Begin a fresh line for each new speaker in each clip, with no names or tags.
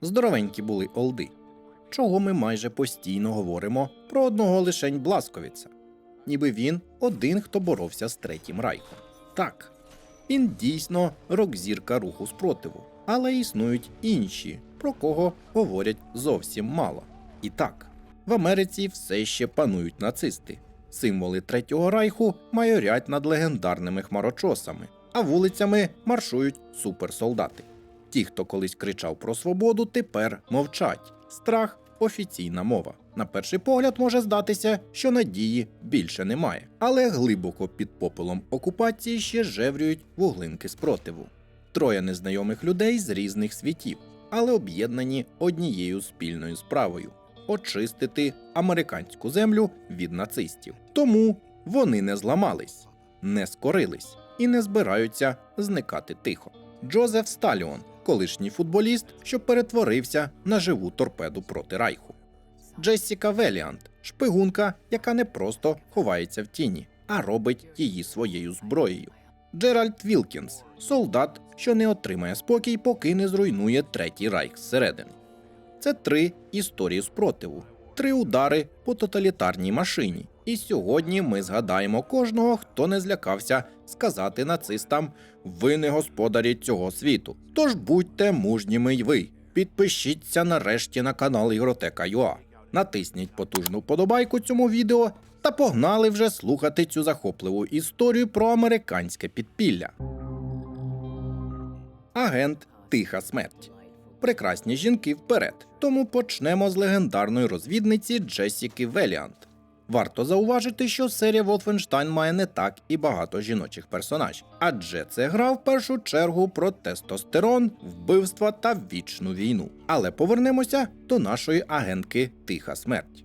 Здоровенькі були олди. Чого ми майже постійно говоримо про одного лишень Бласковіца, ніби він один, хто боровся з третім райхом. Так, він дійсно рок-зірка руху спротиву, але існують інші, про кого говорять зовсім мало. І так, в Америці все ще панують нацисти. Символи Третього райху майорять над легендарними хмарочосами, а вулицями маршують суперсолдати. Ті, хто колись кричав про свободу, тепер мовчать. Страх офіційна мова. На перший погляд може здатися, що надії більше немає, але глибоко під попелом окупації ще жеврюють вуглинки спротиву. Троє незнайомих людей з різних світів, але об'єднані однією спільною справою очистити американську землю від нацистів. Тому вони не зламались, не скорились і не збираються зникати тихо. Джозеф Сталіон, колишній футболіст, що перетворився на живу торпеду проти Райху. Джессіка Веліант, шпигунка, яка не просто ховається в тіні, а робить її своєю зброєю. Джеральд Вілкінс, солдат, що не отримає спокій, поки не зруйнує третій райх зсередини. Це три історії спротиву, три удари по тоталітарній машині. І сьогодні ми згадаємо кожного, хто не злякався сказати нацистам: ви не господарі цього світу. Тож будьте мужніми й ви. Підпишіться нарешті на канал Ігротека.ua. Натисніть потужну вподобайку цьому відео та погнали вже слухати цю захопливу історію про американське підпілля. Агент Тиха смерть. Прекрасні жінки вперед. Тому почнемо з легендарної розвідниці Джесіки Веліант. Варто зауважити, що серія Wolfenstein має не так і багато жіночих персонажів, адже це гра в першу чергу про тестостерон, вбивства та вічну війну. Але повернемося до нашої агентки Тиха смерть.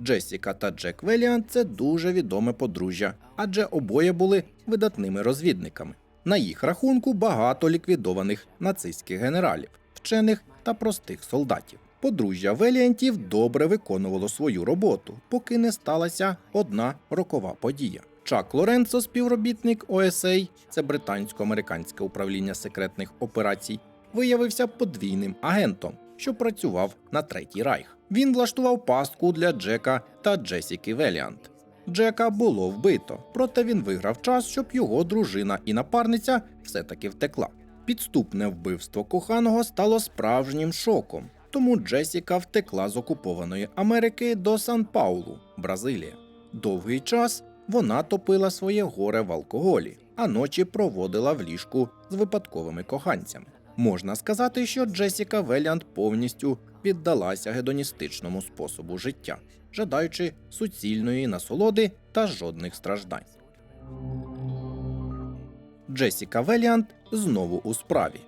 Джесіка та Джек Веліант це дуже відоме подружжя, адже обоє були видатними розвідниками. На їх рахунку багато ліквідованих нацистських генералів, вчених та простих солдатів. Подружжя Веліантів добре виконувало свою роботу, поки не сталася одна рокова подія. Чак Лоренцо, співробітник ОСА, це британсько-американське управління секретних операцій, виявився подвійним агентом, що працював на третій райх. Він влаштував пастку для Джека та Джесіки Веліант. Джека було вбито, проте він виграв час, щоб його дружина і напарниця все-таки втекла. Підступне вбивство коханого стало справжнім шоком, тому Джесіка втекла з окупованої Америки до Сан-Паулу, Бразилія. Довгий час вона топила своє горе в алкоголі, а ночі проводила в ліжку з випадковими коханцями. Можна сказати, що Джесіка Веліант повністю віддалася гедоністичному способу життя, жадаючи суцільної насолоди та жодних страждань. Джесіка Веліант знову у справі.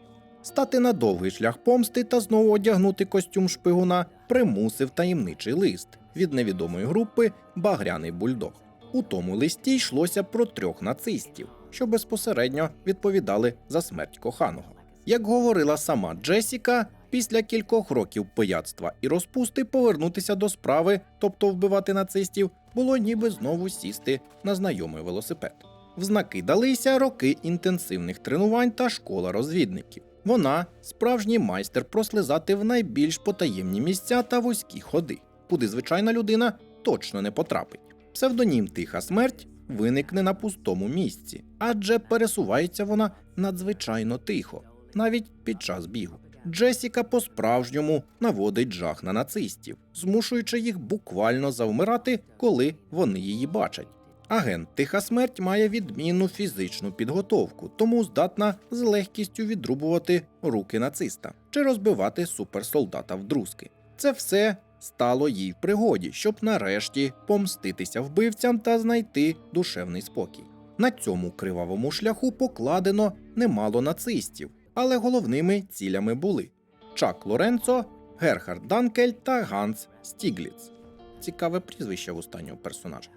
Стати на довгий шлях помсти та знову одягнути костюм шпигуна примусив таємничий лист від невідомої групи Багряний бульдог. У тому листі йшлося про трьох нацистів, що безпосередньо відповідали за смерть коханого. Як говорила сама Джесіка, після кількох років пияцтва і розпусти повернутися до справи, тобто вбивати нацистів, було ніби знову сісти на знайомий велосипед. В знаки далися роки інтенсивних тренувань та школа розвідників. Вона справжній майстер прослизати в найбільш потаємні місця та вузькі ходи, куди звичайна людина точно не потрапить. Псевдонім Тиха смерть виникне на пустому місці, адже пересувається вона надзвичайно тихо, навіть під час бігу. Джесіка по-справжньому наводить жах на нацистів, змушуючи їх буквально завмирати, коли вони її бачать. Агент Тиха смерть має відмінну фізичну підготовку, тому здатна з легкістю відрубувати руки нациста чи розбивати суперсолдата вдрузки. Це все стало їй в пригоді, щоб нарешті помститися вбивцям та знайти душевний спокій. На цьому кривавому шляху покладено немало нацистів, але головними цілями були Чак Лоренцо, Герхард Данкель та Ганс Стігліц. Цікаве прізвище в останнього персонажа.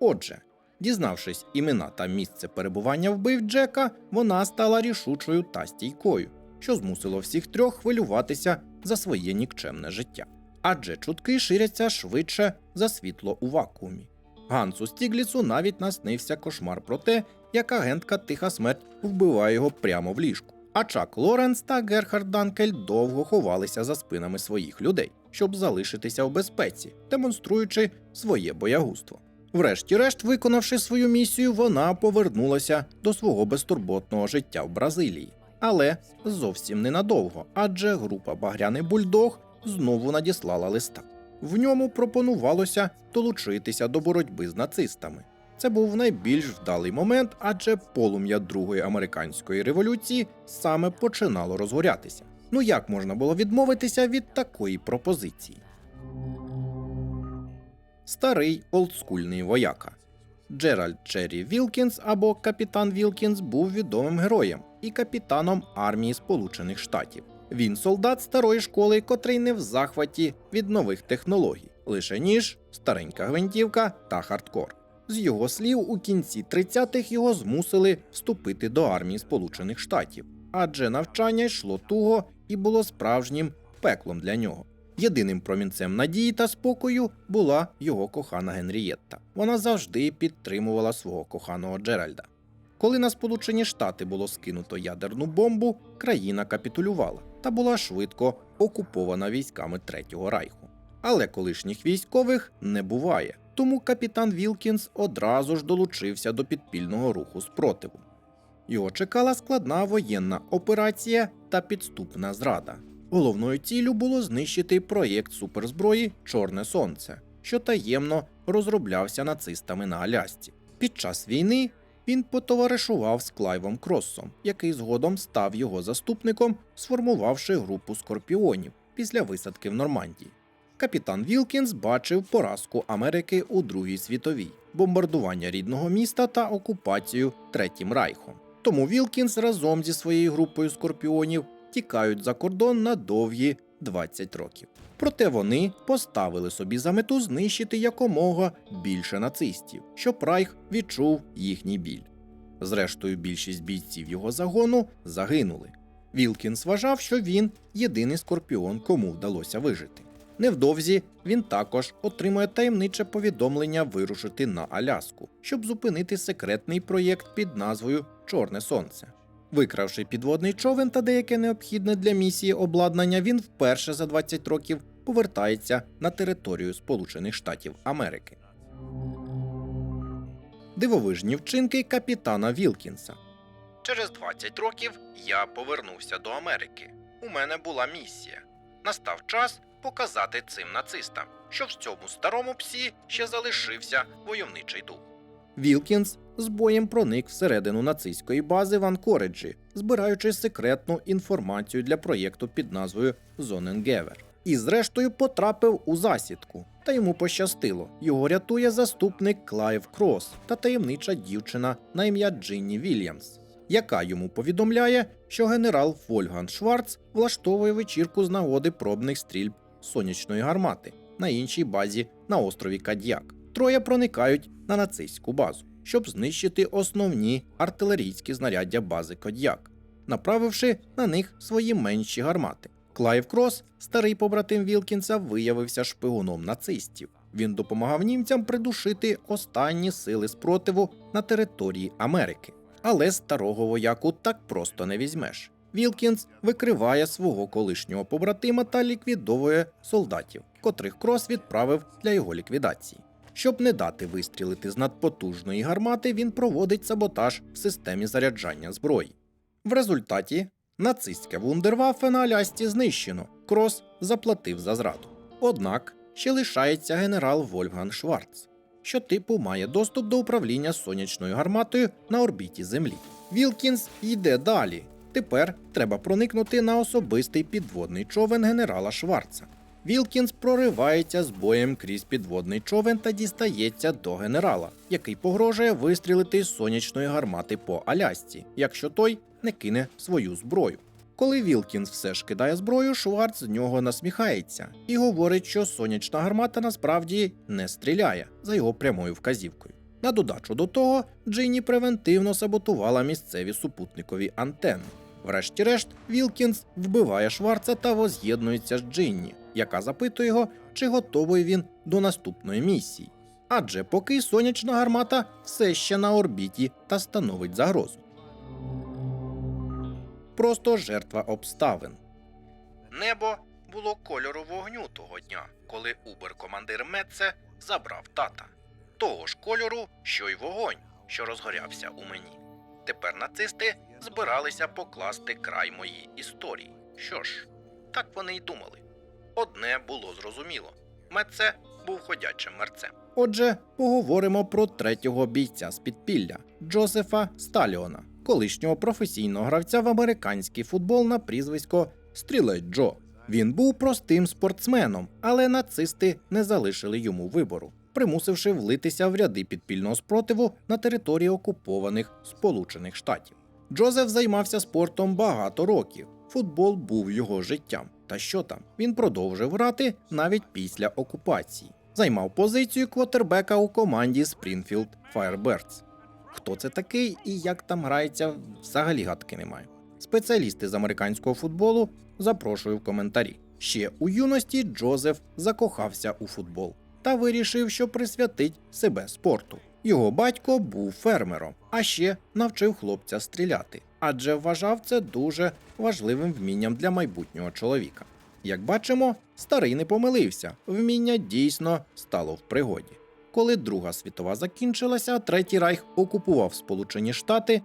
Отже, дізнавшись імена та місце перебування вбив Джека, вона стала рішучою та стійкою, що змусило всіх трьох хвилюватися за своє нікчемне життя. Адже чутки ширяться швидше за світло у вакуумі. Гансу Стігліцу навіть наснився кошмар про те, як агентка Тиха смерть вбиває його прямо в ліжку. А Чак Лоренс та Герхард Данкель довго ховалися за спинами своїх людей, щоб залишитися в безпеці, демонструючи своє боягузтво. Врешті-решт, виконавши свою місію, вона повернулася до свого безтурботного життя в Бразилії. Але зовсім ненадовго, адже група Багряний Бульдог знову надіслала листа. В ньому пропонувалося долучитися до боротьби з нацистами. Це був найбільш вдалий момент, адже полум'я Другої американської революції саме починало розгорятися. Ну як можна було відмовитися від такої пропозиції? Старий олдскульний вояка. Джеральд Черрі Вілкінс або капітан Вілкінс був відомим героєм і капітаном армії Сполучених Штатів. Він солдат старої школи, котрий не в захваті від нових технологій, лише ніж, старенька гвинтівка та хардкор. З його слів, у кінці 30-х його змусили вступити до армії Сполучених Штатів, адже навчання йшло туго і було справжнім пеклом для нього. Єдиним промінцем надії та спокою була його кохана Генрієтта. Вона завжди підтримувала свого коханого Джеральда. Коли на Сполучені Штати було скинуто ядерну бомбу, країна капітулювала та була швидко окупована військами Третього Райху. Але колишніх військових не буває, тому капітан Вілкінс одразу ж долучився до підпільного руху спротиву. Його чекала складна воєнна операція та підступна зрада. Головною ціллю було знищити проєкт суперзброї Чорне Сонце, що таємно розроблявся нацистами на Алясці. Під час війни він потоваришував з Клайвом Кроссом, який згодом став його заступником, сформувавши групу скорпіонів після висадки в Нормандії. Капітан Вілкінс бачив поразку Америки у Другій світовій, бомбардування рідного міста та окупацію Третім Райхом. Тому Вілкінс разом зі своєю групою скорпіонів тікають за кордон на довгі 20 років. Проте вони поставили собі за мету знищити якомога більше нацистів, щоб Райх відчув їхній біль. Зрештою, більшість бійців його загону загинули. Вілкінс вважав, що він єдиний скорпіон, кому вдалося вижити. Невдовзі він також отримує таємниче повідомлення вирушити на Аляску, щоб зупинити секретний проєкт під назвою Чорне Сонце. Викравши підводний човен та деяке необхідне для місії обладнання, він вперше за 20 років повертається на територію Сполучених Штатів Америки. Дивовижні вчинки капітана Вілкінса. Через 20 років я повернувся до Америки. У мене була місія. Настав час показати цим нацистам, що в цьому старому псі ще залишився войовничий дух. Вілкінс з боєм проник всередину нацистської бази в Анкореджі, збираючи секретну інформацію для проєкту під назвою Зоненгевер. І зрештою потрапив у засідку. Та йому пощастило. Його рятує заступник Клайв Крос та таємнича дівчина на ім'я Джинні Вільямс, яка йому повідомляє, що генерал Вольган Шварц влаштовує вечірку з нагоди пробних стрільб сонячної гармати на іншій базі на острові Кадьяк. Троє проникають на нацистську базу, щоб знищити основні артилерійські знаряддя бази Кодьяк, направивши на них свої менші гармати. Клайв Крос, старий побратим Вілкінса, виявився шпигуном нацистів. Він допомагав німцям придушити останні сили спротиву на території Америки. Але старого вояку так просто не візьмеш. Вілкінс викриває свого колишнього побратима та ліквідовує солдатів, котрих Крос відправив для його ліквідації. Щоб не дати вистрілити з надпотужної гармати, він проводить саботаж в системі заряджання зброї. В результаті нацистське вундерваффе на Алясці знищено. Крос заплатив за зраду. Однак ще лишається генерал Вольфган Шварц, що типу має доступ до управління сонячною гарматою на орбіті Землі. Вілкінс йде далі. Тепер треба проникнути на особистий підводний човен генерала Шварца. Вілкінс проривається з боєм крізь підводний човен та дістається до генерала, який погрожує вистрілити з сонячної гармати по Алясці, якщо той не кине свою зброю. Коли Вілкінс все ж кидає зброю, Шварц з нього насміхається і говорить, що сонячна гармата насправді не стріляє за його прямою вказівкою. На додачу до того, Джинні превентивно саботувала місцеві супутникові антенни. Врешті-решт, Вілкінс вбиває Шварца та воз'єднується з Джинні, яка запитує його, чи готовий він до наступної місії. Адже поки сонячна гармата все ще на орбіті та становить загрозу. просто жертва обставин. Небо було кольору вогню того дня, коли убер-командир Метце забрав тата. Того ж кольору, що й вогонь, що розгорявся у мені. Тепер нацисти збиралися покласти край моїй історії. Що ж, так вони й думали. Одне було зрозуміло: Метце був ходячим мерцем. Отже, поговоримо про третього бійця з підпілля Джозефа Сталіона, колишнього професійного гравця в американський футбол на прізвисько Стрілець Джо. Він був простим спортсменом, але нацисти не залишили йому вибору, примусивши влитися в ряди підпільного спротиву на території окупованих Сполучених Штатів. Джозеф займався спортом багато років. Футбол був його життям. Та що там? Він продовжив грати навіть після окупації. Займав позицію квотербека у команді Springfield Firebirds. Хто це такий і як там грається, взагалі гадки немає. Спеціалісти з американського футболу запрошую в коментарі. Ще у юності Джозеф закохався у футбол та вирішив, що присвятить себе спорту. Його батько був фермером, а ще навчив хлопця стріляти, адже вважав це дуже важливим вмінням для майбутнього чоловіка. Як бачимо, старий не помилився, вміння дійсно стало в пригоді. Коли Друга світова закінчилася, Третій Райх окупував Сполучені Штати,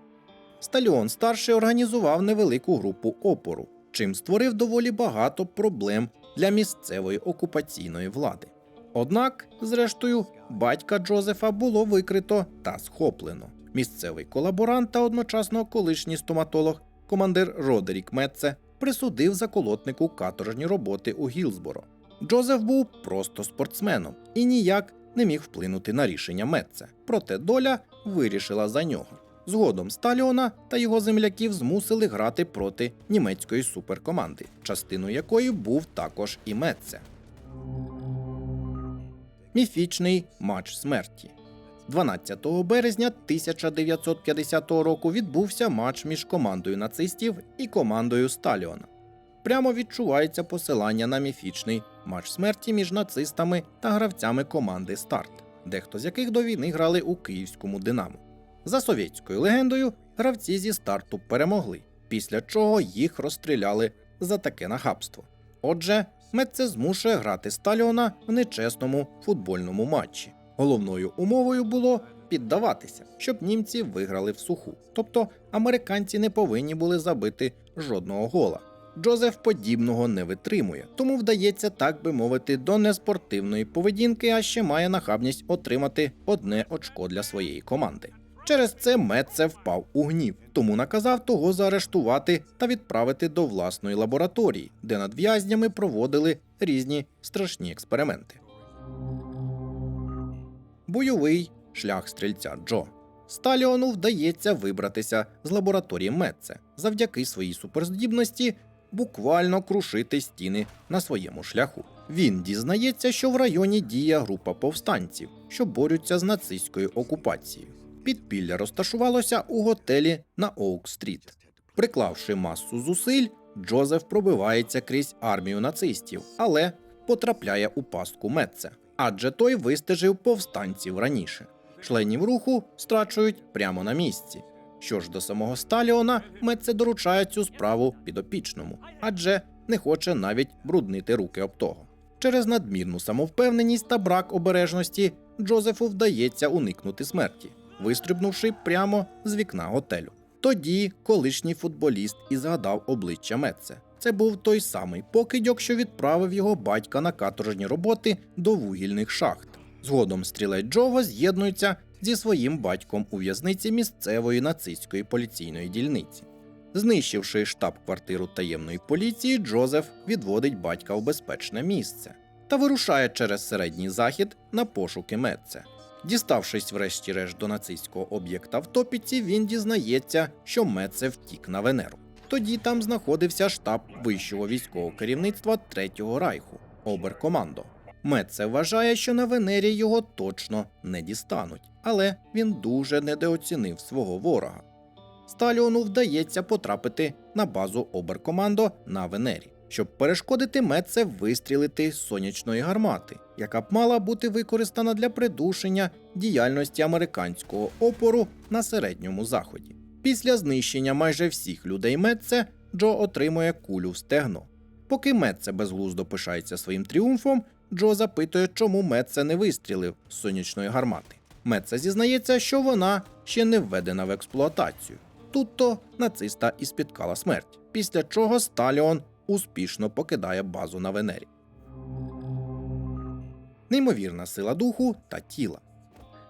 Сталіон старший організував невелику групу опору, чим створив доволі багато проблем для місцевої окупаційної влади. Однак, зрештою, батька Джозефа було викрито та схоплено. Місцевий колаборант та одночасно колишній стоматолог, командир Родерік Метце, присудив заколотнику каторжні роботи у Гілсборо. Джозеф був просто спортсменом і ніяк не міг вплинути на рішення Метце, проте доля вирішила за нього. Згодом Сталіона та його земляків змусили грати проти німецької суперкоманди, частиною якої був також і Метце. Міфічний матч смерті. 12 березня 1950 року відбувся матч між командою нацистів і командою Сталіона. Прямо відчувається посилання на міфічний матч смерті між нацистами та гравцями команди Старт, дехто з яких до війни грали у київському Динамо. За совєтською легендою, гравці зі старту перемогли, після чого їх розстріляли за таке нахабство. Отже, Метце змушує грати Сталіона в нечесному футбольному матчі. Головною умовою було піддаватися, щоб німці виграли в суху. Тобто американці не повинні були забити жодного гола. Джозеф подібного не витримує, тому вдається, так би мовити, до неспортивної поведінки, а ще має нахабність отримати одне очко для своєї команди. Через це Метце впав у гнів, тому наказав того заарештувати та відправити до власної лабораторії, де над в'язнями проводили різні страшні експерименти. Бойовий шлях стрільця Джо. Сталіону вдається вибратися з лабораторії Метце завдяки своїй суперздібності буквально крушити стіни на своєму шляху. Він дізнається, що в районі діє група повстанців, що борються з нацистською окупацією. Підпілля розташувалося у готелі на Оук-стріт. Приклавши масу зусиль, Джозеф пробивається крізь армію нацистів, але потрапляє у пастку Метце, адже той вистежив повстанців раніше. Членів руху страчують прямо на місці. Що ж до самого Сталіона, Метце доручає цю справу підопічному, адже не хоче навіть бруднити руки об того. Через надмірну самовпевненість та брак обережності Джозефу вдається уникнути смерті, вистрибнувши прямо з вікна готелю. Тоді колишній футболіст і згадав обличчя Метце. Це був той самий покидьок, що відправив його батька на каторжні роботи до вугільних шахт. Згодом стрілець Джова з'єднується зі своїм батьком у в'язниці місцевої нацистської поліційної дільниці. Знищивши штаб-квартиру таємної поліції, Джозеф відводить батька в безпечне місце та вирушає через середній захід на пошуки Метце. Діставшись врешті-решт до нацистського об'єкта в Топіці, він дізнається, що Метце втік на Венеру. Тоді там знаходився штаб вищого військового керівництва Третього Райху Оберкомандо. Метце вважає, що на Венері його точно не дістануть, але він дуже недооцінив свого ворога. Сталіону вдається потрапити на базу Оберкомандо на Венері, щоб перешкодити Метце вистрілити з сонячної гармати, яка б мала бути використана для придушення діяльності американського опору на середньому заході. Після знищення майже всіх людей Метце Джо отримує кулю в стегно. Поки Метце безглуздо пишається своїм тріумфом, Джо запитує, чому Метце не вистрілив з сонячної гармати. Метце зізнається, що вона ще не введена в експлуатацію. Тут то нациста і спіткала смерть, після чого Сталіон успішно покидає базу на Венері. Неймовірна сила духу та тіла.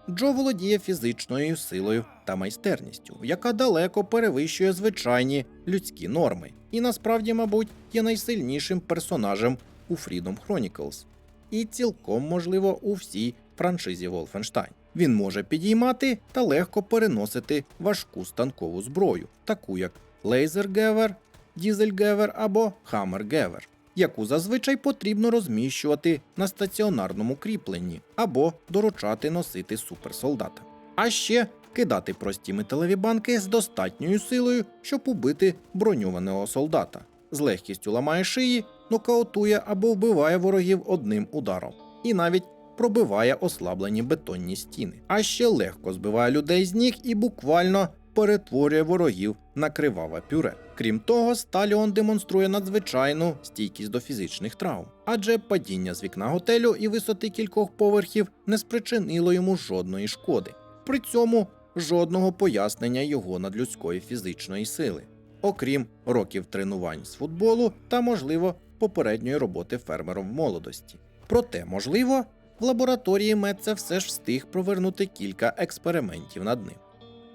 Джо володіє фізичною силою та майстерністю, яка далеко перевищує звичайні людські норми, і насправді, мабуть, є найсильнішим персонажем у Freedom Chronicles. І цілком можливо у всій франшизі Wolfenstein. Він може підіймати та легко переносити важку станкову зброю, таку як лейзергевер, дізельгевер або хаммергевер, яку зазвичай потрібно розміщувати на стаціонарному кріпленні або доручати носити суперсолдата. А ще кидати прості металеві банки з достатньою силою, щоб убити броньованого солдата. З легкістю ламає шиї, нокаутує або вбиває ворогів одним ударом. І навіть пробиває ослаблені бетонні стіни. А ще легко збиває людей з ніг і буквально перетворює ворогів на криваве пюре. Крім того, Сталіон демонструє надзвичайну стійкість до фізичних травм, адже падіння з вікна готелю і висоти кількох поверхів не спричинило йому жодної шкоди. При цьому жодного пояснення його надлюдської фізичної сили, окрім років тренувань з футболу та, можливо, попередньої роботи фермером в молодості. Проте, можливо, в лабораторії Метце все ж встиг провернути кілька експериментів над ним.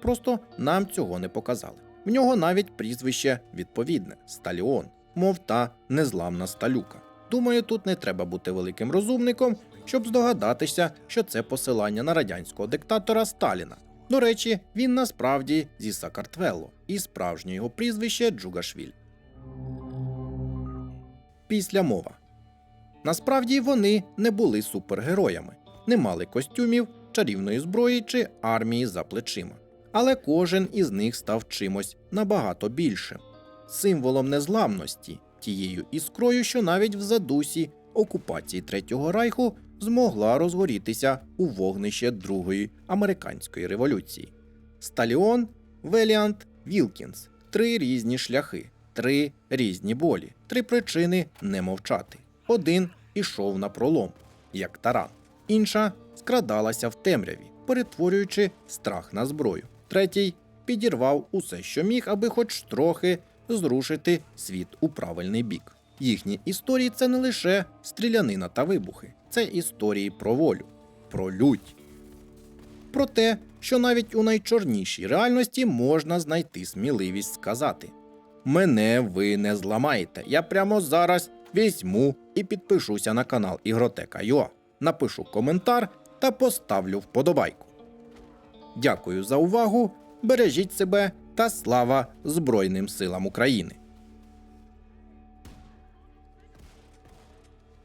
Просто нам цього не показали. В нього навіть прізвище відповідне Сталіон, мов та незламна сталюка. Думаю, тут не треба бути великим розумником, щоб здогадатися, що це посилання на радянського диктатора Сталіна. До речі, він насправді зі Сакартвело, і справжнє його прізвище Джугашвіль. Після мова. Насправді вони не були супергероями, не мали костюмів, чарівної зброї чи армії за плечима. Але кожен із них став чимось набагато більшим символом незламності, тією іскрою, що навіть в задусі окупації Третього Райху змогла розгорітися у вогнище Другої американської революції. Сталіон, Веліант, Вілкінс три різні шляхи, три різні болі, три причини не мовчати. Один ішов на пролом, як таран, інша скрадалася в темряві, перетворюючи страх на зброю. Третій підірвав усе, що міг, аби хоч трохи зрушити світ у правильний бік. Їхні історії це не лише стрілянина та вибухи, це історії про волю, про лють. Про те, що навіть у найчорнішій реальності можна знайти сміливість сказати: Мене ви не зламаєте. Я прямо зараз візьму і підпишуся на канал Ігротека.ua, напишу коментар та поставлю вподобайку. Дякую за увагу, бережіть себе та слава Збройним силам України!